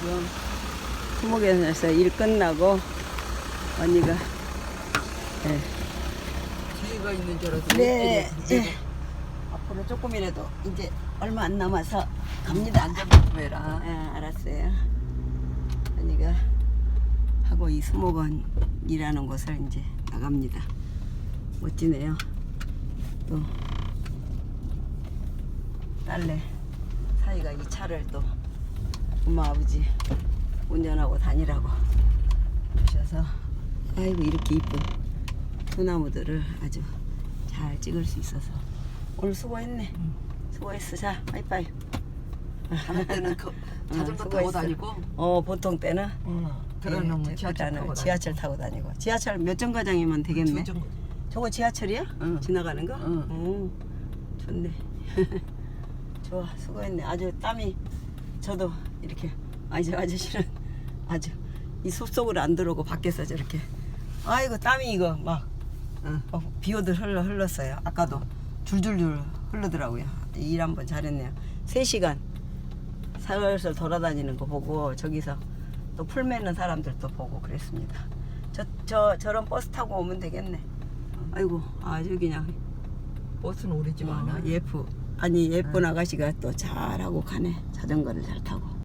지금 수목에서 일 끝나고 언니가 네, 뒤가 있는 줄 알아서 네, 못 예. 앞으로 조금이라도 이제 얼마 안 남아서 갑니다. 앉아보고 해라. 아, 알았어요. 언니가 하고 이 수목원 일하는 곳을 이제 나갑니다. 멋지네요. 또 딸내 사이가 이 차를 또 엄마 아버지 운전하고 다니라고 주셔서 아이고 이렇게 이쁜 소나무들을 아주 잘 찍을 수 있어서 오늘 수고했네. 수고했어. 자, 하이파이. 다닐 때는 그 자전거 타고 수고했어. 다니고 어 보통 때는 그러면 예, 지하철 타고 지하철 타고 다니고 지하철 몇 정거장이면 되겠네. 다니고. 저거 지하철이야? 응. 지나가는 거? 응. 오, 좋네. 좋아, 수고했네. 아주 땀이 저도 이렇게 아저 아저씨는 아주 이 숲속으로 안 들어오고 밖에서 저렇게 아이고 땀이 이거 막 응. 어, 비 오듯 흘러 흘렀어요. 아까도 줄줄줄 흐르더라고요. 일 한번 잘했네요. 3시간 살살 돌아다니는 거 보고 저기서 또 풀 매는 사람들도 보고 그랬습니다. 저, 저, 저런 버스 타고 오면 되겠네. 아이고, 아주 그냥 버스는 오래지가 않아. 어, 예쁘. 아니, 예쁜 아가씨가 또 잘하고 가네. 자전거를 잘 타고.